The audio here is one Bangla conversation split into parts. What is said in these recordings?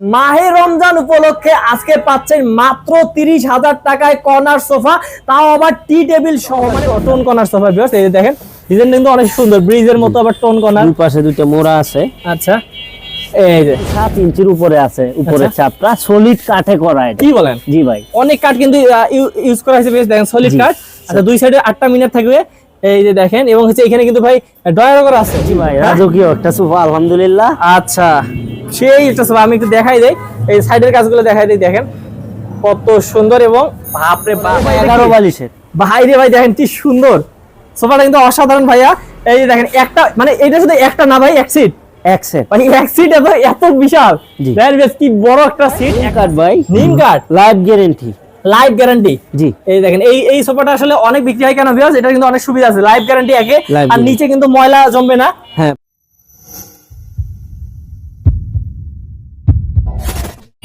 মাহে রমজান উপলক্ষে আজকে পাচ্ছেন মাত্র তিরিশ হাজার টাকায় কর্নার সোফা তাও আবার টি টেবিল সহ মানে টোন কর্নার সোফা বিয়ার্স এই দেখেন ডিজাইন কিন্তু অনেক সুন্দর ব্রিজের মতো আবার টোন কর্নার। দুই পাশে দুইটা মোড়া আছে। আচ্ছা। এই যে সাত ইঞ্চির উপরে আছে উপরে আচ্ছা। চাপটা সলিড কাঠে করা এটা। কি বলেন? জি ভাই। অনেক কাঠ কিন্তু ইউজ করা হয়েছে বেশ দেখেন সলিড কাঠ। আচ্ছা দুই সাইডে আটটা মিনার থাকবে এই যে দেখেন এবং হচ্ছে এখানে কিন্তু ভাই ড্রয়ার করা আছে। জি ভাই রাজকীয় একটা সোফা আলহামদুলিল্লাহ। আচ্ছা। সেই একটা সোফা আমি একটু দেখাই দেই। এই সাইডের কাজগুলো দেখাই দেই দেখেন। কত সুন্দর এবং বাপরে বাপ এগারো বালিশের। ভাই রে ভাই দেখেন কি সুন্দর। সোফাটা কিন্তু অসাধারণ ভাইয়া। এই যে দেখেন একটা মানে এটা শুধু একটা না ভাই এক সিট এক সেট ভাই এক সিট এত এত বিশাল। দেখেন বেশ কি বড় একটা সিট কাঠ ভাই। নিম কাঠ লাইফ গ্যারেন্টি লাইফ গ্যারান্টি জি। এই দেখেন এই এই সোফাটা আসলে অনেক বিক্রি হয় কেন ভিউয়ার্স এটা কিন্তু অনেক সুবিধা আছে। লাইফ গ্যারান্টি একে। আর নিচে কিন্তু ময়লা জমবে না। হ্যাঁ।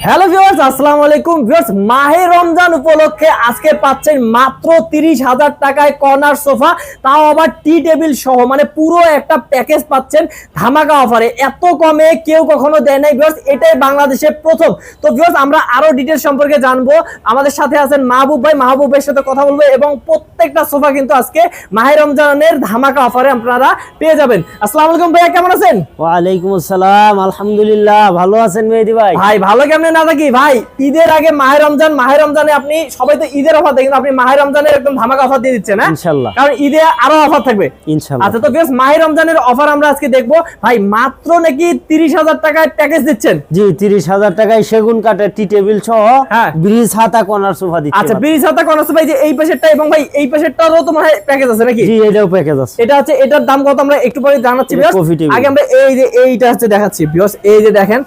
হ্যালো ভিউয়ার্স আসসালামু আলাইকুম। ভিউয়ার্স মাহে রমজান উপলক্ষে আজকে পাচ্ছেন মাত্র তিরিশ হাজার টাকায় কর্নার সোফা। তাও আবার টি টেবিল সহ মানে পুরো একটা প্যাকেজ পাচ্ছেন ধামাকা অফারে। এত কমে কেউ কখনো দেয় নাই। ভিউয়ার্স এটাই বাংলাদেশে প্রথম। তো ভিউয়ার্স আমরা আরও ডিটেলস সম্পর্কে জানব। আমাদের সাথে আছেন মাহবুব ভাই। মাহবুব ভাইয়ের সাথে কথা বলব এবং প্রত্যেকটা সোফা কিন্তু আজকে মাহে রমজানের ধামাকা অফারে আপনারা পেয়ে যাবেন। আসসালামু আলাইকুম ভাইয়া কেমন আছেন? ওয়ালাইকুম আসসালাম। আলহামদুলিল্লাহ ভালো আছেন মেহেদি ভাই? ভাই ভালো কেমনে? না থাকি ভাই ঈদের আগে মাহে রমজান মাহে রমজানে আপনি সবাই তো ঈদের অফার কিন্তু আপনি মাহে রমজানের একদম ধামাকা অফার দিয়ে দিচ্ছেন হ্যাঁ? কারণ ঈদে আরও অফার থাকবে। ইনশাল্লাহ। আচ্ছা তো বেশ মাহে রমজানের অফার আমরা আজকে দেখব। ভাই মাত্র নাকি তিরিশ হাজার টাকায় প্যাকেজ দিচ্ছেন? জি তিরিশ হাজার টাকায় সেগুন কাঠের টি টেবিল সহ হ্যাঁ। ব্রিজ হাতা কর্নার সোফা দিচ্ছে আচ্ছা বিশ হাজার কোন আছে ভাই যে এই পাশেরটা এবং ভাই এই পাশেরটারও তোমার প্যাকেজ আছে নাকি? জি এটাও প্যাকেজ আছে। এটা হচ্ছে এটার দাম কত আমরা একটু পরে জানাচ্ছি। আগে আমরা এই যে এইটা হচ্ছে দেখাচ্ছি বিয়স এই যে দেখেন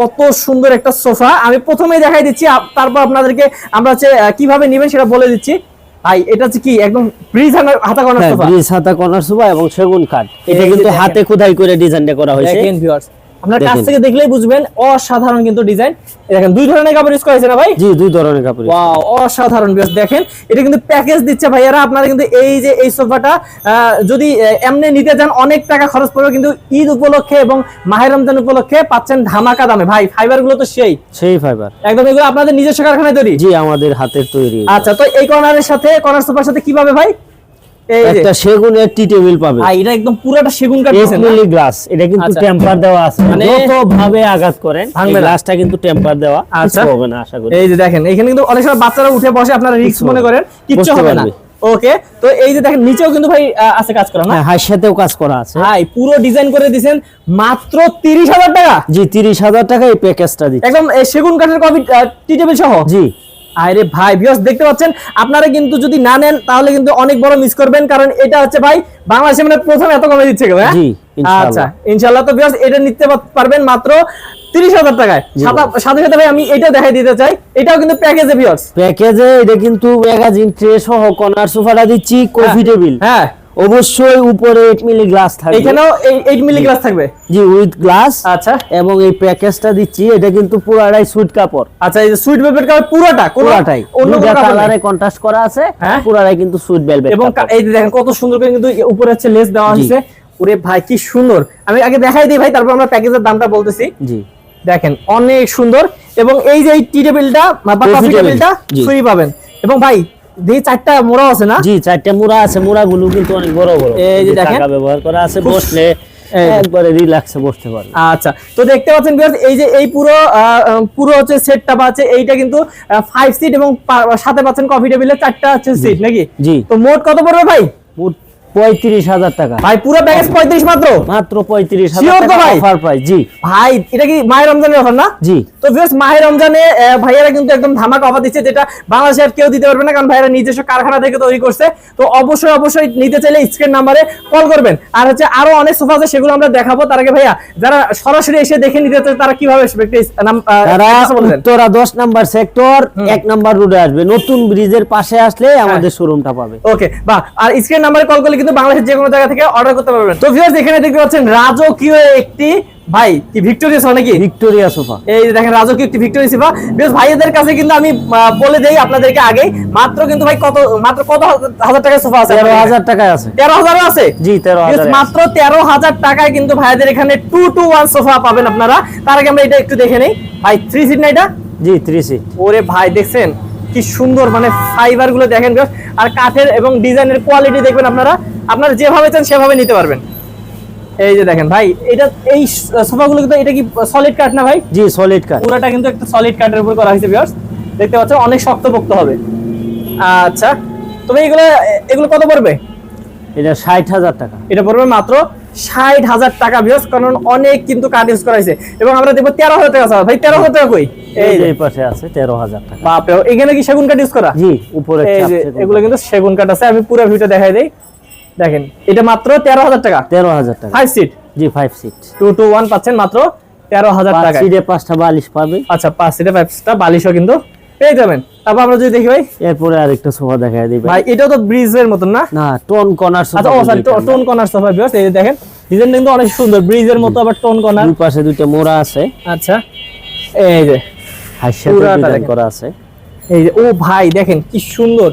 কত সুন্দর একটা সোফা। আমি প্রথমে দেখাই দিচ্ছি তারপর আপনাদেরকে আমরা হচ্ছে কীভাবে নেবেন সেটা বলে দিচ্ছি। ভাই এটা হচ্ছে কি একদম ব্রিজ হাতা কর্নার হ্যাঁ সোফা? ব্রিজ হাতা কর্নার সোফা এবং সেগুন কাঠ এটা কিন্তু হাতে খোদাই করে ডিজাইনটা করা হয়েছে। দেখেন ভিউয়ার্স আপনার কাছ থেকে দেখলেই বুঝবেন অসাধারণ কিন্তু ডিজাইন। দেখেন দুই ধরনের কাপড় ইউজ করা হয়েছে না ভাই? জি দুই ধরনের কাপড় ওয়াও অসাধারণ বেশ দেখেন এটা কিন্তু প্যাকেজ দিচ্ছে ভাইয়ারা। আপনারা কিন্তু এই যে এই সোফাটা যদি এমনি নিতে যান অনেক টাকা খরচ পড়বে কিন্তু ঈদ উপলক্ষে এবং মাহের রমজান উপলক্ষে পাচ্ছেন ধামাকা দামে। ভাই ফাইবারগুলো তো সেই। সেই ফাইবার একদম এগুলো আপনাদের নিজস্ব কারখানায় তৈরি? জি আমাদের হাতের তৈরি। আচ্ছা তো এই কর্নারের সাথে কর্নার সোফার সাথে কীভাবে ভাই? একটা সেগুনের টি টেবিল পাবে। এটা একদম পুরোটা সেগুন কাঠ গ্লাস। এটা কিন্তু আচ্ছা। টেম্পার দেওয়া আছে। মানে- যত ভাবে আঘাত করেন। গ্লাসটা কিন্তু টেম্পার দেওয়া আচ্ছা। হবে না আশা করি। এই যে দেখেন এখানে কিন্তু অনেক সময় বাচ্চারা উঠে বসে আপনারা রিস্ক মনে করেন কিচ্ছু হবে না। ওকে তো এই যে দেখেন নিচেও কিন্তু ভাই আছে কাজ করা না? হ্যাঁ সাথেও কাজ করা আছে। ভাই পুরো ডিজাইন করে দিয়েছেন মাত্র তিরিশ হাজার টাকা। জি তিরিশ হাজার টাকা এই প্যাকেজটা দিচ্ছে। একদম সেগুন কাঠের কপি টি টেবিল সহ? জি। আরে ভাই ভিউয়ার্স দেখতে পাচ্ছেন? আপনারা কিন্তু যদি না নেন তাহলে কিন্তু অনেক বড় মিস করবেন কারণ এটা হচ্ছে ভাই বাংলাদেশে মানে প্রথম এত কমে দিচ্ছে কেউ হ্যাঁ? জি, আচ্ছা ইনশাআল্লাহ। তো ভিউয়ার্স এটা নিতে পারবেন মাত্র তিরিশ হাজার টাকায়। সাথে সাথে ভাই আমি এটা দেখাই দিতে চাই এটাও কিন্তু প্যাকেজে ভিউয়ার্স প্যাকেজে এটা কিন্তু ম্যাগাজিন ট্রে সহ কর্নার সোফাটা দিচ্ছি কফি টেবিল হ্যাঁ। অবশ্যই উপরে এইট মিলি গ্লাস থাকবে। এখানেও এই এইট মিলি গ্লাস থাকবে? জি উইথ গ্লাস আচ্ছা। এবং এই প্যাকেজটা দিচ্ছি এটা কিন্তু পুরাটাই সুইট কাপড়। আচ্ছা এই সুইট ভেলভেট কালার পুরোটা পুরাটাই। অন্য কাপড় কালারে কন্ট্রাস্ট করা আছে হ্যাঁ। পুরাটাই কিন্তু সুইট ভেলভেট এবং এই যে দেখেন কত সুন্দর করে কিন্তু উপরে হচ্ছে লেস দেওয়া। হয়েছে। ওরে ভাই কি সুন্দর। আমি আগে দেখাই দিই ভাই তারপর আমরা প্যাকেজের দামটা বলতেছি। জি। দেখেন অনেক সুন্দর। এবং এই যে এই টি টেবিলটা বা কফি টেবিলটা। ফ্রি পাবেন। এবং ভাই দেখি চারটা মোড়া আছে না? জি চারটা মুড়া আছে মুড়া কিন্তু অনেক বড় বড়। এই যে দেখেন। ব্যবহার করা আছে বসলে একবারে রিল্যাক্সে বসতে পারবে। আচ্ছা তো দেখতে পাচ্ছেন viewers, এই যে এই পুরো পুরো হচ্ছে সেটটা পাচ্ছে এইটা কিন্তু ফাইভ সিট এবং সাথে পাচ্ছেন কফি টেবিলের চারটা হচ্ছে সিট নাকি? জি। তো মোট কত পড়বে ভাই? মোট পঁয়ত্রিশ হাজার টাকা। ভাই পুরো প্যাকেজ পঁয়ত্রিশ মাত্র? মাত্র পঁয়ত্রিশ অফার প্রাইস জি। ভাই এটা কি মায়ের রমজানের অফার না? জি। তো ভিউয়ার্স মাহের রমজানে ভাইয়ারা কিন্তু একদম ধামাকা অফার দিচ্ছে যেটা বাংলাদেশে আর কেউ দিতে পারবে না কারণ ভাইয়ারা নিজস্ব কারখানা থেকে তৈরি করছে। তো অবশ্যই অবশ্যই নিতে চাইলে স্ক্রিন নাম্বারে কল করবেন। আর হচ্ছে আরও অনেক সোফা আছে সেগুলো আমরা দেখাবো। তার আগে ভাইয়া যারা সরাসরি এসে দেখে নিতে চায় তারা কীভাবে আসবে? তারা দশ নাম্বার সেক্টর এক নাম্বার রোডে আসবে। নতুন ব্রিজের পাশে আসলে আমাদের শোরুমটা পাবে। ওকে বাহ। আর স্ক্রিন নাম্বারে কল করলে কিন্তু বাংলাদেশের যে কোনো জায়গা থেকে অর্ডার করতে পারবেন। তো ভিউয়ার্স এখানে দেখতে পাচ্ছেন রাজকীয় একটি ভাই কি ভিক্টোরিয়া সোফা নাকি? Victoria sofa. এই যে দেখেন রাজকীয় একটি ভিক্টোরিয়া সোফা। বেশ ভাইদের কাছে কিন্তু আমি বলে দেই আপনাদেরকে আগে মাত্র কিন্তু ভাই কত মাত্র কত হাজার টাকার সোফা আছে তেরো হাজার টাকায় আছে। তেরো হাজারও আছে? জি তেরো Yes, হাজার মাত্র তেরো হাজার টাকায় কিন্তু ভাইদের এখানে টু টু ওয়ান সোফা পাবেন আপনারা। তার আগে আমরা এটা একটু দেখে নেই। ভাই থ্রি সিট না এটা? জি থ্রি সিট ওরে ভাই দেখছেন? কি সুন্দর মানে ফাইবারগুলো দেখেন আর কাঠের এবং ডিজাইনের কোয়ালিটি দেখবেন আপনারা। আপনারা যেভাবে চান সেভাবে নিতে পারবেন। এই যে দেখেন ভাই এটা এই সোফাগুলো কিন্তু এটা কি সলিড কাঠ না ভাই? জি সলিড কাঠ। পুরোটা কিন্তু একটা সলিড কাঠের উপর করা হয়েছে ভিউয়ার্স দেখতে পাচ্ছেন অনেক শক্তপোক্ত হবে। আচ্ছা তবে এগুলো এগুলো কত পড়বে? এটা ষাট হাজার টাকা। এটা পড়বে মাত্র ষাট হাজার টাকা ভিউয়ার্স কারণ অনেক কিন্তু কাঠ ইউজ করা হয়েছে। এবং আমরা দেখব তেরো হাজার টাকা। ভাই তেরো হাজার টাকা কই? এই পাশে আছে তেরো হাজার টাকা। বাপরে এখানে কি সেগুন কাঠ ইউজ করা? জি উপরে এগুলো কিন্তু সেগুন কাঠ আছে আমি পুরো ভিউটা দেখাই দেই। দেখেন এটা মাত্র তেরো হাজার টাকা। তেরো হাজার টাকা। ফাইভ সিট জি five seat two two one পাচ্ছেন মাত্র তেরো হাজার টাকা সিটে পাঁচটা বালিশ পাবে। আচ্ছা পাঁচ সিটে পাঁচটা বালিশও কিন্তু পেয়ে যাবেন। তারপর আমরা যদি দেখি ভাই। এরপরে আরেকটা সোফা দেখা দিবে ভাই। এটাও তো ব্রিজের না? না টোন কর্নার আচ্ছা ও সরি টোন কর্নার সোফা এই দেখেন। ডিজাইন কিন্তু অনেক সুন্দর ব্রিজের মতো আবার টোন কর্নার দুই পাশে দুইটা মোড়া আছে। আচ্ছা এই যে পুরাটা ডিজাইন করা আছে। এই যে ও ভাই দেখেন কি সুন্দর।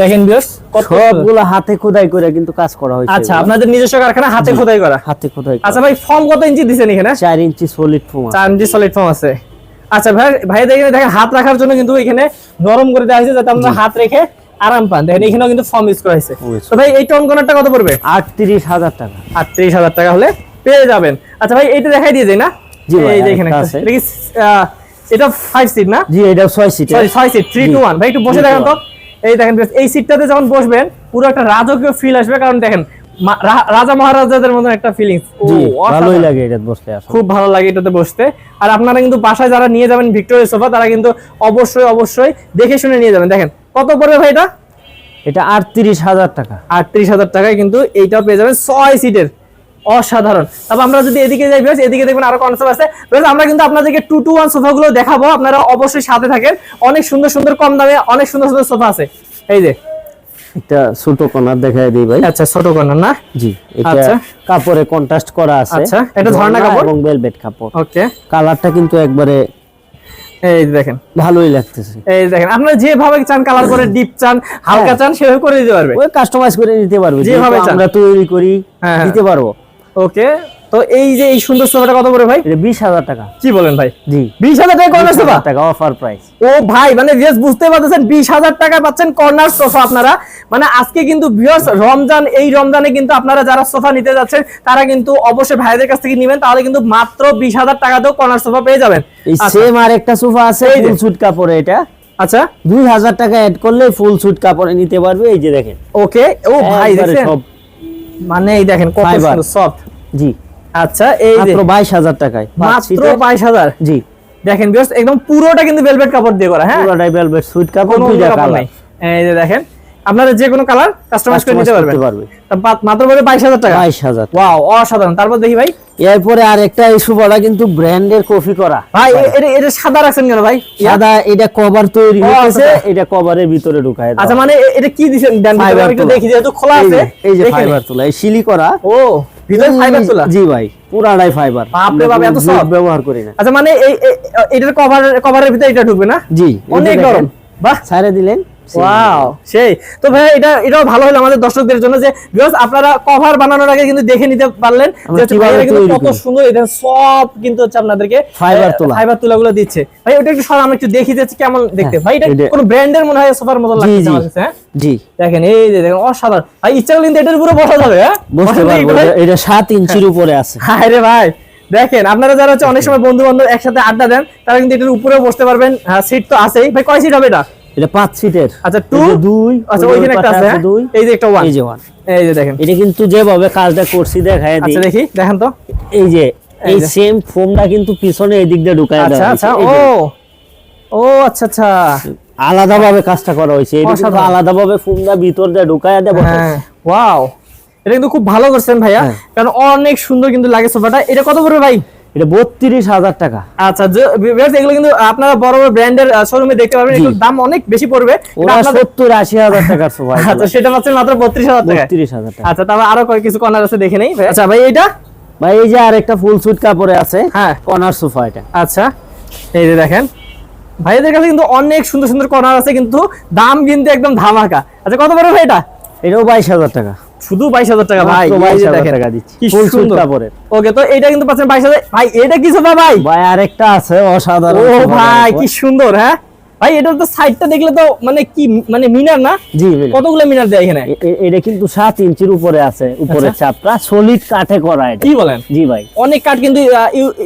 দেখেন কত সবগুলো হাতে খোদাই করে কিন্তু কাজ করা হয়েছে। আচ্ছা আপনাদের নিজস্ব কারখানা হাতে খোদাই করা। হাতে খোদাই আচ্ছা ভাই ফর্ম কত ইঞ্চি দিছেন এখানে? চার ইঞ্চি সলিড ফোম চার ইঞ্চি সলিড ফর্ম আছে। আচ্ছা ভাই ভাই দেখেন দেখেন হাত রাখার জন্য কিন্তু এখানে নরম করে দেওয়া হয়েছে যাতে আমরা হাত রেখে আরাম পান। দেখেন এখানেও কিন্তু ফর্ম ইউজ করা হয়েছে। তো ভাই এই টন কর্নারটা কত পড়বে? আটত্রিশ হাজার টাকা। আটত্রিশ হাজার টাকা হলে পেয়ে যাবেন। আচ্ছা ভাই এইটা দেখাই দিয়ে যায় না? এই যে এখানে। এটা ফাইভ সিট না? জি এটা ছয় সিট সরি ছয় সিট থ্রি টু ওয়ান ভাই একটু বসে দেখেন তো। এই দেখেন এই সিটটাতে যখন বসবেন পুরো একটা রাজকীয় ফিল আসবে। কারণ দেখেন রাজা মহারাজাদের মতন একটা ফিলিংস ভালোই লাগে এটা বসতে আসলে। খুব ভালো লাগে এটাতে বসতে। আর আপনারা কিন্তু বাসায় যারা নিয়ে যাবেন ভিক্টোরিয়া সোফা তারা কিন্তু অবশ্যই অবশ্যই দেখে শুনে নিয়ে যাবেন। দেখেন কত পড়বে ভাই এটা? এটা আটত্রিশ হাজার টাকা। আটত্রিশ হাজার টাকায় কিন্তু এইটাও পেয়ে যাবেন ছয় সিটের অসাধারণ। তারপর আমরা যদি এদিকে যাই বেশ এদিকে দেখবেন আরও কনসেপ্ট আছে। বেশ আমরা কিন্তু আপনাদেরকে টু টু ওয়ান সোফা গুলো দেখাবো। আপনারা অবশ্যই সাথে থাকেন। অনেক সুন্দর সুন্দর কম দামে অনেক সুন্দর সুন্দর সোফা আছে। এই যে একটা ছোট কর্নার দেখায় দিই ভাই। আচ্ছা ছোট কর্নার না? জি এটা আচ্ছা। কাপড়ে কন্ট্রাস্ট করা আছে। আচ্ছা, এটা ঝর্ণা কাপড়? এবং ভেলভেট কাপড়। ওকে। কালারটা কিন্তু একবারে এই দেখেন। ভালোই লাগতেছে। এই দেখেন আপনারা যেভাবে চান কালার করে ডিপ চান হালকা হ্যাঁ। চান সেভাবে করে দিতে পারবে। ওই কাস্টমাইজ করে নিতে পারবে। যেভাবে আমরা তৈরি করি হ্যাঁ, হ্যাঁ। দিতে পারব। ওকে তো এই যে এই সুন্দর সোফাটা কত করে ভাই? বিশ হাজার টাকা। কি বলেন ভাই? জি। বিশ হাজার টাকা কর্নার সোফা? টাকা অফার প্রাইস ও ভাই মানে ভিউয়ার্স বুঝতে পারতেছেন বিশ হাজার টাকা পাচ্ছেন কর্নার সোফা আপনারা। মানে আজকে কিন্তু ভিউয়ার্স রমজান এই রমজানে কিন্তু আপনারা যারা সোফা নিতে যাচ্ছেন তারা কিন্তু অবশ্যই ভাইদের কাছ থেকে নেবেন তাহলে কিন্তু মাত্র বিশ হাজার টাকা টাকাতেও কর্নার সোফা পেয়ে যাবেন। এই সেম আর একটা সোফা আছে এই। ফুল সুট কাপড়ে এটা। আচ্ছা। দুই হাজার টাকা অ্যাড করলে ফুল সুট কাপড়ে নিতে পারবে এই যে দেখেন। ওকে ও ভাই দেখছেন? সব। মানে এই দেখেন কত সুন্দর সফট জি। আচ্ছা এই মাত্র বাইশ হাজার টাকায়। পাঁচ মাত্র সিটের- বাইশ হাজার? জি। দেখেন ভিউয়ার্স একদম পুরোটা কিন্তু ভেলভেট কাপড় দিয়ে করা হ্যাঁ? পুরোটাই ভেলভেট সুইট কাপড় দুইটা কালার এই যে দেখেন আপনারা যে কোনো কালার কাস্টমাইজ করে নিতে পারবেন। পারবে। মাত্র পড়বে বাইশ হাজার টাকা? বাইশ হাজার ওয়াও অসাধারণ। তারপর দেখি ভাই। এরপরে আর একটা এই সোফাটা কিন্তু ব্র্যান্ডের কফি করা। ভাই এটা এটা সাদা রাখছেন কেন ভাই? সাদা এটা কভার তৈরি হয়েছে আচ্ছা। এটা কভারের ভিতরে ঢুকায় আচ্ছা মানে এটা কি দিছেন? দেন একটু দেখি যেহেতু খোলা আছে এই যে ফাইবার তোলা এই শিলি করা। ও ভিতরে ফাইবার তোলা? জি ভাই পুরাটাই ফাইবার বাপরে বাপ, এত soft? ব্যবহার করি না। আচ্ছা মানে এই এই- এটার কভার কভারের ভিতরে এটা ঢুকবে না? জি অনেক গরম। বাহ। ছাড়ে দিলেন। ওয়াও সেই তো ভাই এটা এটাও ভালো হলো আমাদের দর্শকদের জন্য যে ভিউয়ার্স আপনারা কভার বানানোর আগে কিন্তু দেখে নিতে পারলেন যে হচ্ছে কিন্তু কত সুন্দর এটা সব কিন্তু হচ্ছে আপনাদেরকে Fiber তোলা। ফাইবার তোলাগুলো দিচ্ছে। ভাই ওটা একটু সর আমি একটু দেখি কেমন দেখতে। হ্যাঁ, ভাই এটা কোন ব্র্যান্ডের মনে হয় সোফার মতো লাগছে আমার কাছে হ্যাঁ? জি। দেখেন এই যে দেখেন অসাধারণ। ভাই ইচ্ছা করলে কিন্তু এটার উপরে বসা যাবে হ্যাঁ? পারব এটা- সাত ইঞ্চির উপরে আছে। হায় রে ভাই দেখেন আপনারা যারা হচ্ছে অনেক সময় বন্ধু বান্ধব একসাথে আড্ডা দেন তারা কিন্তু এটার উপরেও বসতে পারবেন। সিট তো আছেই। ভাই কয় সিট হবে এটা? এটা পাঁচ সিটের আচ্ছা টু দুই আচ্ছা ওইখানে একটা আছে হ্যাঁ? দুই। এই যে একটা ওয়ান এই যে ওয়ান এই যে দেখেন। এটা কিন্তু যেভাবে কাজটা করছি দেখায় দিই। আচ্ছা দেখি দেখেন তো। এই যে এই সেম ফোমটা কিন্তু পিছনে এই দিক দিয়ে ঢুকায় আচ্ছা দেওয়া আচ্ছা হয়েছে। ও ও আচ্ছা আচ্ছা। আলাদা ভাবে কাজটা করা হয়েছে। এটা কিন্তু অসাধারণ। আলাদাভাবে ফোমটা ভিতর দিয়ে ঢুকায় দেবো হ্যাঁ ওয়াও এটা কিন্তু খুব ভালো করছেন ভাইয়া। হ্যাঁ। কারণ অনেক সুন্দর কিন্তু লাগে সোফাটা। এটা কত পড়বে ভাই? এটা বত্রিশ হাজার টাকা। আচ্ছা এগুলো কিন্তু আপনারা বড় বড় ব্র্যান্ডের শোরুমে দেখতে। এগুলোর দাম অনেক বেশি পড়বে। সত্তর আশি হাজার টাকার সোফা আচ্ছা সেটা পাচ্ছেন মাত্র বত্রিশ হাজার টাকা বত্রিশ হাজার টাকা। আচ্ছা তারপর আরও কয়েক কিছু কর্নার আছে দেখে নেই। আচ্ছা ভাই এটা ভাই এই যে আরেকটা ফুল সুট কাপড়ে আছে হ্যাঁ। কর্নার সোফা এটা। আচ্ছা এই যে দেখেন। ভাইদের কাছে কিন্তু অনেক সুন্দর সুন্দর কর্নার আছে কিন্তু দাম কিন্তু একদম ধামাকা। আচ্ছা কত বড় ভাই এটা? এটাও বাইশ হাজার টাকা। শুধু বাইশ হাজার টাকা ভাই মাত্র এই যে 22,000 দেখেন। টাকা দিচ্ছি। কি সুন্দর। ওকে তো এটা কিন্তু পাচ্ছেন বাইশ হাজার। ভাই এটা কি সোফা ভাই? ভাই আরেকটা আছে অসাধারণ ও ভাই কি সুন্দর হ্যাঁ? ভাই তো সাইডটা দেখলে তো মানে কি মানে মিনার না? জি কতগুলো মিনার দেয় এখানে? এটা কিন্তু ইঞ্চির উপরে আছে উপরের আচ্ছা। চাপটা সলিড কাঠে করা এটা। কি বলেন? জি ভাই। অনেক কাঠ কিন্তু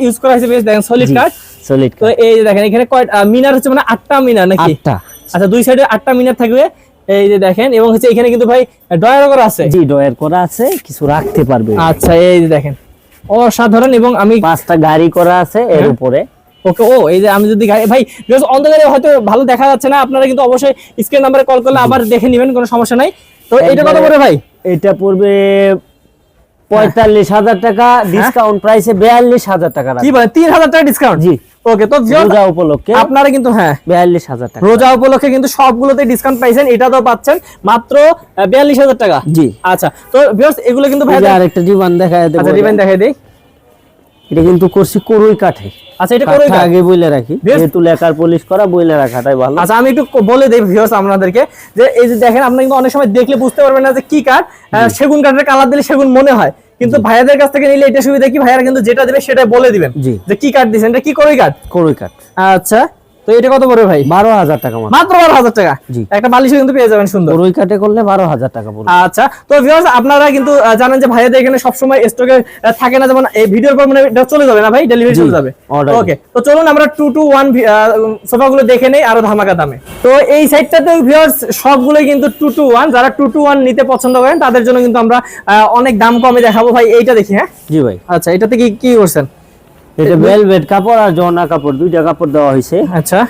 ইউজ করা হয়েছে বেশ দেখেন সলিড কাঠ। সলিড তো এই দেখেন এখানে কয় মিনার হচ্ছে মানে আটটা মিনার নাকি? আটটা। আচ্ছা দুই সাইডে আটটা মিনার থাকবে। এই যে দেখেন এবং হচ্ছে এখানে কিন্তু ভাই ডয়ারও করা আছে। জি ডয়ের করা আছে কিছু রাখতে পারবে। আচ্ছা এই যে দেখেন অসাধারণ এবং আমি পাঁচটা গাড়ি করা আছে এর হ্যাঁ। উপরে। ওকে ও এই যে আমি যদি ভাই অন্ধকারে হয়তো ভালো দেখা যাচ্ছে না আপনারা কিন্তু অবশ্যই স্ক্রিন নাম্বারে কল করলে আবার দেখে নেবেন কোনো সমস্যা নাই। তো এটা কত একবারে- পড়ে ভাই? এটা পড়বে পঁয়তাল্লিশ হাজার টাকা ডিসকাউন্ট প্রাইসে বিয়াল্লিশ হাজার টাকা কি বলেন তিন হাজার টাকা ডিসকাউন্ট জি। ওকে তো রোজা উপলক্ষে আপনারা কিন্তু হ্যাঁ। বিয়াল্লিশ হাজার টাকা। রোজা উপলক্ষে কিন্তু সবগুলোতে ডিসকাউন্ট পাইছেন এটা তো পাচ্ছেন মাত্র বিয়াল্লিশ হাজার টাকা। জি। আচ্ছা তো ভিউয়ার্স এগুলো কিন্তু ভাই আরেকটা আচ্ছা দেই। এটা কিন্তু করছি করুই কাঠে। আচ্ছা এটা আগে রাখি। বেশ। যেহেতু লেকার পলিশ করা বইলে রাখাটাই ভালো আচ্ছা আমি একটু বলে দেই ভিউয়ার্স আপনাদেরকে যে এই যে দেখেন আপনি কিন্তু অনেক সময় দেখলে বুঝতে পারবেন না যে কি কাঠ। সেগুন কাঠের কালার দিলে সেগুন মনে হয়। কিন্তু ভাইয়াদের কাছ থেকে নিলে এটা সুবিধা কি? ভাইয়ারা কিন্তু যেটা দেবে সেটা বলে দিবেন। যে কি কাঠ দিয়েছেন এটা কি করে কার্ড করই কার্ড আচ্ছা। তো এটা কত পড়বে ভাই? বারো হাজার টাকা মাত্র। মাত্র বারো হাজার টাকা? জি। একটা বালিশও কিন্তু পেয়ে যাবেন সুন্দর। করুই কাঠে করলে বারো হাজার টাকা পড়বে। আচ্ছা তো ভিউয়ার্স আপনারা কিন্তু জানেন যে ভাইয়াদের এখানে সবসময় স্টকে থাকে না যেমন এই ভিডিওর পর মানে এটা চলে যাবে না ভাই? ডেলিভারি চলে যাবে। ওকে তো চলুন আমরা টু টু ওয়ান সোফাগুলো দেখে নেই আরও ধামাকা দামে। তো এই সাইডটাতে ভিউয়ার্স সবগুলোই কিন্তু টু টু ওয়ান যারা টু টু ওয়ান নিতে পছন্দ করেন তাদের জন্য কিন্তু আমরা অনেক দাম কমে দেখাবো। ভাই এইটা দেখি হ্যাঁ? জি ভাই। আচ্ছা এটাতে কি কি করছেন? এটা ভেলভেট কাপড় আর জর্না কাপড় দুইটা কাপড় দেওয়া হয়েছে। আচ্ছা।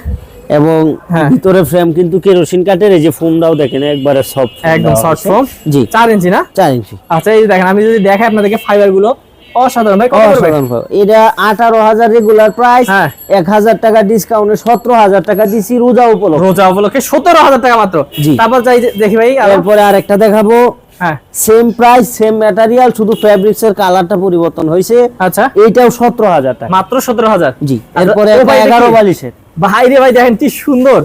এবং হ্যাঁ। ভিতরে ফ্রেম কিন্তু কেরোসিন কাঠের এই যে ফোমটাও দেখেন একবারে সফট একদম শর্ট ফর্ম জি। চার ইঞ্চি না? চার ইঞ্চি আচ্ছা এই দেখেন আমি যদি দেখাই আপনাদেরকে ফাইবারগুলো অসাধারণ ভাই কত। এটা রেগুলার প্রাইস হ্যাঁ। টাকা ডিসকাউন্টে সতেরো হাজার টাকা দিছি রোজা উপলক্ষে। রোজা উপলক্ষে সতেরো হাজার টাকা মাত্র। জি। তারপর যাই দেখি ভাই আরো- এরপরে আরেকটা দেখাবো। সেম প্রাইস সেম ম্যাটেরিয়াল শুধু ফেব্রিক্স এর কালারটা পরিবর্তন হয়েছে। আচ্ছা। এইটাও সতেরো হাজার টাকা। মাত্র সতেরো হাজার? জি আচ্ছা, এরপরে এগারো বালিশের। ভাই রে ভাই দেখেন কি সুন্দর।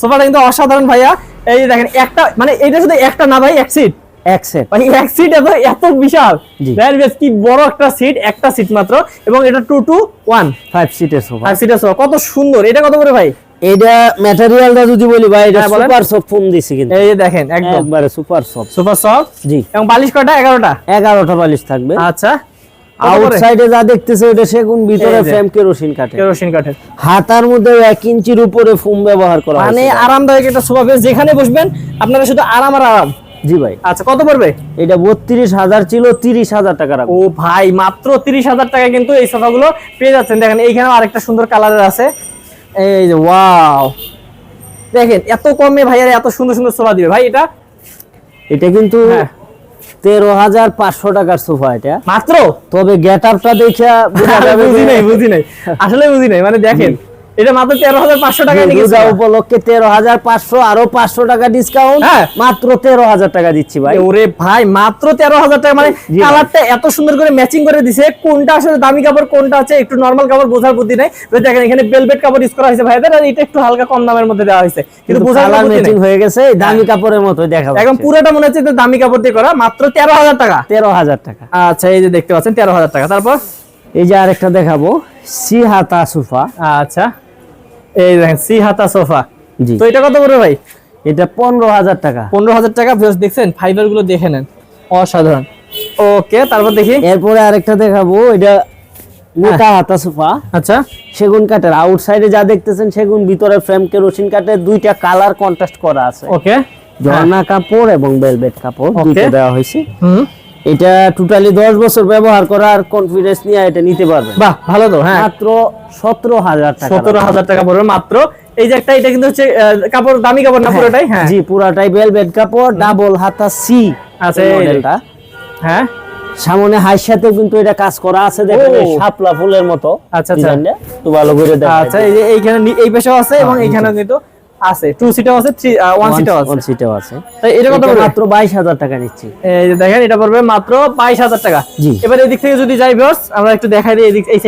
সোফাটা কিন্তু অসাধারণ ভাইয়া। এই দেখেন একটা মানে এটা শুধু একটা না ভাই এক সিট এক সেট ভাই এক সিট এত এত বিশাল। বেশ কি বড় একটা সিট একটা সিট মাত্র। এবং এটা টু টু ওয়ান ফাইভ সিটের সোফা। ফাইভ সিটের সোফা। কত সুন্দর। এটা কত করে ভাই? এটা ম্যাটেরিয়ালটা যদি বলি ভাই এটা সুপার সফট ফোম দিছি কিন্তু। এই যে দেখেন একবারে সুপার সফট সুপার সফট জি। এবং বালিশ কটা এগারোটা? এগারোটা বালিশ থাকবে। আচ্ছা। আউটসাইডে যা দেখতেছে ওটা সেগুন ভিতরে ফ্রেম কেরোসিন কাঠে কেরোসিন কাঠের হাতার মধ্যে এক ইঞ্চির উপরে ফোম ব্যবহার করা মানে আরামদায়ক একটা সোফা বেশ যেখানে বসবেন আপনারা শুধু আরাম আর আরাম। জি ভাই। আচ্ছা কত পড়বে? এটা বত্রিশ হাজার ছিল তিরিশ হাজার টাকা ও ভাই মাত্র তিরিশ হাজার টাকা কিন্তু এই সোফাগুলো পেয়ে যাচ্ছেন। দেখেন এইখানেও আরেকটা সুন্দর কালারের আছে। এই যে ওয়াও দেখেন এত কমে ভাইয়ার এত সুন্দর সুন্দর সোফা দিবে। ভাই এটা? এটা কিন্তু হ্যাঁ। তেরো হাজার পাঁচশো টাকার সোফা এটা। মাত্র? তবে গেট আপটা দেখা বুঝি নাই বুঝি নাই। আসলে বুঝি নাই। মানে দেখেন এটা মাত্র তেরো হাজার পাঁচশো টাকা যে রোজা উপলক্ষে তেরো হাজার পাঁচশো আরও পাঁচশো টাকা ডিসকাউন্ট হ্যাঁ। মাত্র তেরো হাজার টাকা দিচ্ছি ভাই। ওরে ভাই মাত্র তেরো হাজার টাকা মানে কালারটা এত সুন্দর করে ম্যাচিং করে দিছে কোনটা আসলে দামি কাপড় কোনটা আছে একটু নর্মাল কাপড় বোঝার বুদ্ধি নাই। দেখেন এখানে কাপড় ইউজ করা হয়েছে ভাইদের আর এটা একটু হালকা কম দামের মধ্যে দেওয়া হয়েছে। কিন্তু বোঝার বুদ্ধি হয়ে গেছে দামি কাপড়ের মতোই দেখা একদম পুরোটা মনে হচ্ছে যে দামি কাপড় দিয়ে করা মাত্র তেরো হাজার টাকা। তেরো হাজার টাকা। আচ্ছা এই যে দেখতে পাচ্ছেন তেরো হাজার টাকা। তারপর? এই যে আরেকটা দেখাবো সিহাতা সুফা। আচ্ছা। এই দেখেন সি হাতা সোফা। জি। তো এটা কত করে ভাই? এটা পনেরো হাজার টাকা। পনেরো হাজার টাকা দেখছেন? ফাইবারগুলো দেখে নেন। অসাধারণ। ওকে তারপর দেখি। এরপরে আরেকটা দেখাবো এটা মোটা হাতা সোফা। আচ্ছা। সেগুন কাঠের আউটসাইডে যা দেখতেছেন সেগুন ভিতরে ফ্রেম কেরোসিন কাঠের দুইটা কালার কন্ট্রাস্ট করা আছে। ওকে। ঝর্ণা কাপড় এবং বেলভেট কাপড়. দুইটা দেওয়া হয়েছে। হুম। এটা টোটালি দশ বছর ব্যবহার করার কনফিডেন্স নিয়ে এটা নিতে পারবেন। বাহ ভালো তো হ্যাঁ। মাত্র সতেরো হাজার টাকা সতেরো হাজার টাকা পড়বে মাত্র। এই যে একটা এটা কিন্তু হচ্ছে কাপড় দামি কাপড় না পুরোটাই? হ্যাঁ। জি পুরাটাই বেলভেট কাপড় ডাবল হাতা সি এই মডেলটা হ্যাঁ। সামনে হাইর সাথেও কিন্তু এটা কাজ করা আছে দেখেন শাপলা ফুলের মতো আচ্ছা, আচ্ছা। একটু ভালো করে দেখা আচ্ছা এই যে এইখানে এই পাশেও আছে এবং হ্যাঁ, এইখানেও কিন্তু আছে টু সিটাও আছে থ্রি ওয়ান সিটাও আছে। ওয়ান সিটেও আছে। এটা কত পড়বে? মাত্র টাকা নিচ্ছি। এই যে দেখেন এটা পড়বে মাত্র বাইশ হাজার টাকা। জি। এবার এদিক থেকে যদি যাই ভিউয়ার্স আমরা একটু দেখাই দিই এদিক এই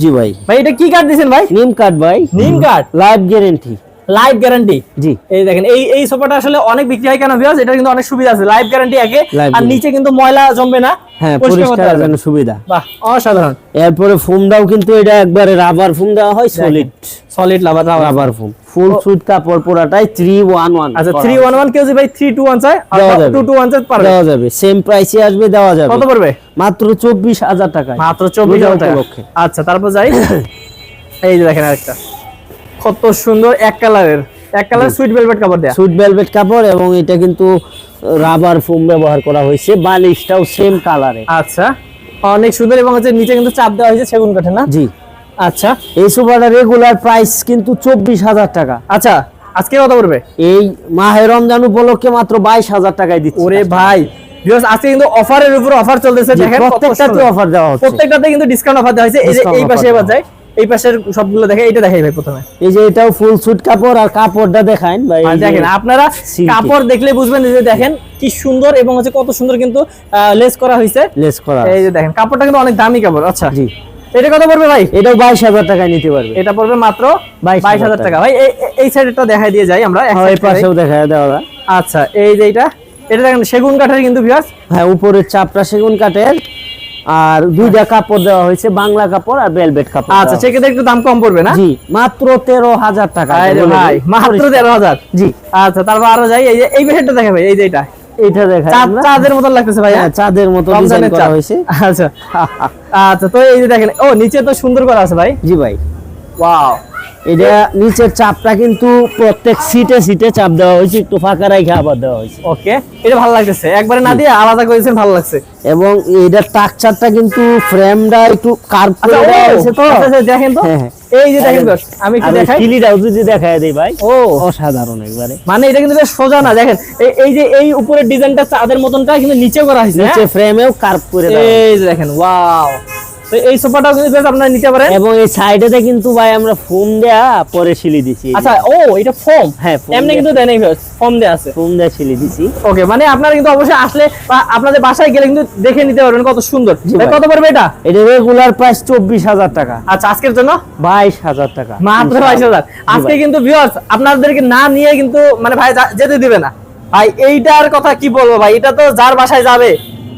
জি ভাই। ভাই এটা কি কার্ড দিয়েছেন ভাই? নিম কার্ড ভাই। নিম card life guarantee life guarantee জি। এই দেখেন এই এই সোফাটা আসলে অনেক বিক্রি হয় কেন ভিউয়ার্স এটা কিন্তু অনেক সুবিধা আছে। লাইফ গ্যারান্টি আগে আর নিচে কিন্তু ময়লা জমবে না। হ্যাঁ পরিষ্কার জন্য সুবিধা। বাহ অসাধারণ। এরপরে ফোমটাও কিন্তু এটা একবারে রাবার ফোম দেওয়া হয় সলিড সলিড লাভার রাবার ফোম ফুল সুট কাপড় পুরাটাই থ্রি ওয়ান ওয়ান আচ্ছা থ্রি ওয়ান ওয়ান কেউ যদি ভাই থ্রি টু ওয়ান চায় দেওয়া যাবে। টু টু ওয়ান চায় পারবে। দেওয়া যাবে। সেম প্রাইসে আসবে দেওয়া যাবে। কত পড়বে? মাত্র চব্বিশ হাজার টাকা মাত্র চব্বিশ পূজা হাজার টাকা। আচ্ছা তারপর যাই। এই যে দেখেন আরেকটা। কত সুন্দর এক কালারের। এক কালার সুইট ভেলভেট কাপড় দেয়া। সুইট ভেলভেট কাপড় এবং এটা কিন্তু রাবার ফোম ব্যবহার করা হয়েছে। বালিশটাও সেম কালারে আচ্ছা অনেক সুন্দর এবং হচ্ছে নিচে কিন্তু চাপ দেওয়া হয়েছে সেগুন কাঠে না? জি। আচ্ছা এই সোফাটা রেগুলার প্রাইস কিন্তু চব্বিশ হাজার টাকা। আচ্ছা আজকে কত পড়বে এই মাহে রমজান উপলক্ষে মাত্র বাইশ হাজার টাকায় দিচ্ছে। ওরে ভাই আজকে কিন্তু অফারের উপর অফার চলতেছে দেখেন প্রত্যেকটাতে অফার দেওয়া হচ্ছে। প্রত্যেকটাতে কিন্তু ডিসকাউন্ট অফার দেওয়া হয়েছে। এই যে এই পাশে এবার দেওয়া। এই পাশের সবগুলো দেখে এটা দেখাই ভাই প্রথমে। এই যে এটাও ফুল সুট কাপড় আর কাপড়টা দেখান ভাই। দেখেন আপনারা কাপড় দেখলে বুঝবেন যে দেখেন কি সুন্দর এবং হচ্ছে কত সুন্দর কিন্তু লেস করা হয়েছে। লেস করা এই যে দেখেন কাপড়টা কিন্তু অনেক দামি কাপড় আচ্ছা। জি। এটা কত পড়বে ভাই? বাইশ হাজার টাকায় নিতে পারবে। এটা পড়বে মাত্র 22,000 বাইশ হাজার টাকা। ভাই এই- সাইডটা দেখাই দিয়ে যাই আমরা হ্যাঁ, এই পাশেও দেখা দেওয়া আচ্ছা এই যে এটা এটা দেখেন সেগুন কাঠের কিন্তু ভিউয়ার্স হ্যাঁ উপরের চাপটা সেগুন কাঠের আর দুইটা কাপড় দেওয়া হয়েছে বাংলা কাপড় আর বেলভেট কাপড় আচ্ছা সেক্ষেত্রে একটু দাম কম পড়বে না? জি মাত্র তেরো হাজার টাকা। ভাই মাত্র তেরো হাজার। জি। আচ্ছা তারপর আরও যাই এই যে এই বিষয়টা দেখে ভাই এই যে এটা এটা দেখা চাঁদের মতো লাগতেছে ভাই হ্যাঁ চাঁদের মতো ডিজাইন করা হয়েছে। আচ্ছা। আচ্ছা তো এই যে দেখেন ও নিচে তো সুন্দর করা আছে ভাই। জি ভাই। ওয়াও এটা নিচের চাপটা কিন্তু প্রত্যেক সিটে সিটে চাপ দেওয়া হয়েছে একটু ফাঁকা রেখে আবার দেওয়া হয়েছে। ওকে এটা ভালো লাগতেছে। একবারে না দিয়ে আলাদা করেছেন ভালো লাগছে। এবং এটা টাকচারটা কিন্তু ফ্রেমটা একটু কার্ভ আচ্ছা করে দেওয়া হয়েছে তো। আচ্ছা, আচ্ছা, দেখেন তো। হ্যাঁ, হ্যাঁ। এই যে দেখেন আমি একটু ওই দেখাই। কিলিটাও যদি দেখায় দেই ভাই। ও। অসাধারণ একবারে। মানে এটা কিন্তু বেশ সোজা না দেখেন। এই- যে এই উপরের ডিজাইনটা চাঁদের মতনটা কিন্তু নিচে করা হয়েছে নিচে হ্যাঁ? ফ্রেমেও কার্ভ করে দেওয়া। এই যে দেখেন ওয়াও তো এই সোফাটাও কিন্তু আপনারা নিতে পারেন। এবং এই সাইডেতে কিন্তু ভাই আমরা ফোম দেয়া পরে শিলি দিছি। আচ্ছা ও এটা ফোম? হ্যাঁ, এমনি কিন্তু দেয় নাই ফোম দেয়া আছে। ফোম দেয়া শিলি দিছি। ওকে মানে আপনারা কিন্তু অবশ্যই আসলে বা আপনাদের বাসায় গেলে কিন্তু দেখে নিতে পারবেন কত সুন্দর। কত পড়বে এটা? এটা রেগুলার প্রাইস চব্বিশ হাজার টাকা। আচ্ছা আজকের জন্য? বাইশ হাজার টাকা। মাত্র বাইশ হাজার। আজকে কিন্তু ভিউয়ার্স আপনাদেরকে না নিয়ে কিন্তু মানে ভাই যেতে দিবে না। ভাই এইটার কথা কি বলব ভাই? এটা তো যার বাসায় যাবে।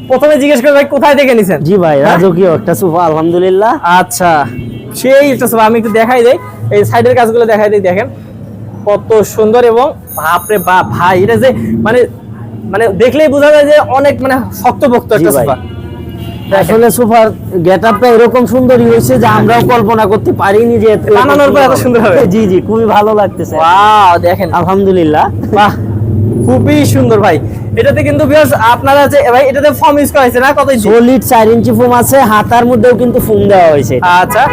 প্রথমে জিজ্ঞেস করে ভাই কোথায় দেখে নিছেন? জি ভাই হ্যাঁ? রাজকীয় একটা সোফা আলহামদুলিল্লাহ। আচ্ছা সেই একটা সোফা আমি একটু দেখাই দেই। এই সাইডের কাজগুলো দেখাই দেই দেখেন। কত সুন্দর এবং বাপরে বাপ ভাই এটা যে মানে মানে দেখলেই বোঝা যায় যে অনেক মানে শক্তপোক্ত একটা। সোফা। আসলে সোফার গেট আপটা এরকম সুন্দরই হয়েছে যে আমরাও কল্পনা করতে পারিনি যে বানানোর পর এত সুন্দর হবে। জি জি খুবই ভালো লাগতেছে। ওয়াও দেখেন। আলহামদুলিল্লাহ। বাহ খুবই সুন্দর ভাই। এটাতে কিন্তু ভিউয়ার্স আপনারা যে ভাই এটাতে ফর্ম ইউজ করা হয়েছে না? কত ইঞ্চি সলিড চার ইঞ্চি ফোম আছে হাতার মধ্যেও কিন্তু ফোম দেওয়া হয়েছে আচ্ছা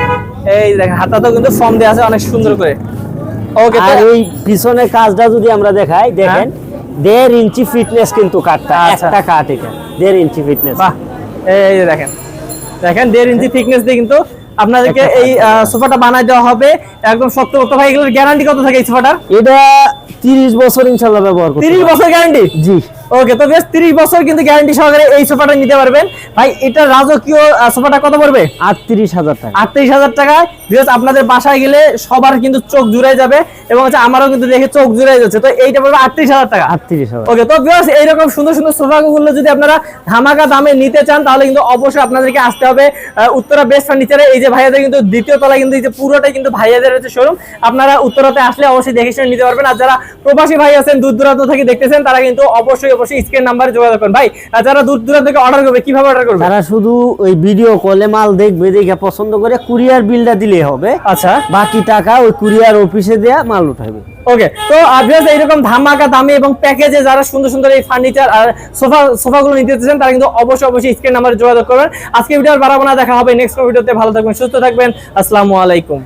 এই দেখেন হাতাতেও কিন্তু ফর্ম দেওয়া আছে অনেক সুন্দর করে। ওকে আর এই পিছনের কাজটা যদি আমরা দেখাই দেখেন দেড় ইঞ্চি ফিটনেস কিন্তু হ্যাঁ। আচ্ছা। একটা কাঠ এটা দেড় ইঞ্চি ফিটনেস বাহ এই যে দেখেন দেখেন দেড় ইঞ্চি থিকনেস দিয়ে কিন্তু আপনাদেরকে এই সোফাটা বানাই দেওয়া হবে। একদম শক্ত শক্ত ভাই এগুলোর গ্যারান্টি কত থাকে এই সোফাটার? এটা তিরিশ বছর ইনশাল্লাহ ব্যবহার করতে তিরিশ পারব। বছর গ্যারান্টি জি। ওকে তো বেশ তিরিশ বছর কিন্তু গ্যারান্টি সহকারে এই সোফাটা নিতে পারবেন। ভাই এটা রাজকীয় সোফাটা কত পড়বে? আটত্রিশ হাজার টাকা। আটত্রিশ হাজার টাকায় বিকজ আপনাদের বাসায় গেলে সবার কিন্তু চোখ জুড়ে যাবে এবং হচ্ছে আমারও কিন্তু দেখে চোখ জুড়ে যাচ্ছে। তো এইটা পড়বে আটত্রিশ হাজার টাকা। আটত্রিশ হাজার। ওকে তো ভিউয়ার্স এইরকম সুন্দর সুন্দর সোফাগুলো যদি আপনারা ধামাকা দামে নিতে চান তাহলে কিন্তু অবশ্যই আপনাদেরকে আসতে হবে উত্তরা বেস্ট ফার্নিচারে এই যে ভাইয়াদের কিন্তু দ্বিতীয় তলায় কিন্তু এই যে পুরোটাই কিন্তু ভাইয়াদের হচ্ছে শোরুম আপনারা উত্তরাতে আসলে অবশ্যই দেখে শুনে নিতে পারবেন। আর যারা প্রবাসী ভাই আছেন দূর দূরান্ত থেকে দেখতেছেন তারা কিন্তু অবশ্যই অবশ্যই স্ক্রিন নাম্বারে যোগাযোগ করুন। ভাই যারা দূর দূরান্ত থেকে অর্ডার করবে কীভাবে অর্ডার করবে? তারা শুধু ওই ভিডিও কলে মাল দেখবে দেখে পছন্দ করে কুরিয়ার বিলটা দিলেই হবে। আচ্ছা। বাকি টাকা ওই কুরিয়ার অফিসে দেয়া মাল উঠাবে। ওকে তো ভিউয়ার্স এইরকম ধামাকা দামি এবং প্যাকেজে যারা সুন্দর সুন্দর এই ফার্নিচার আর সোফা সোফাগুলো নিতে চাচ্ছেন তারা কিন্তু অবশ্যই অবশ্যই স্ক্রিন নাম্বারে যোগাযোগ করবেন। আজকে ভিডিও আর বাড়াবো না দেখা হবে নেক্সট ভিডিওতে ভালো থাকবেন সুস্থ থাকবেন। আসসালামু আলাইকুম।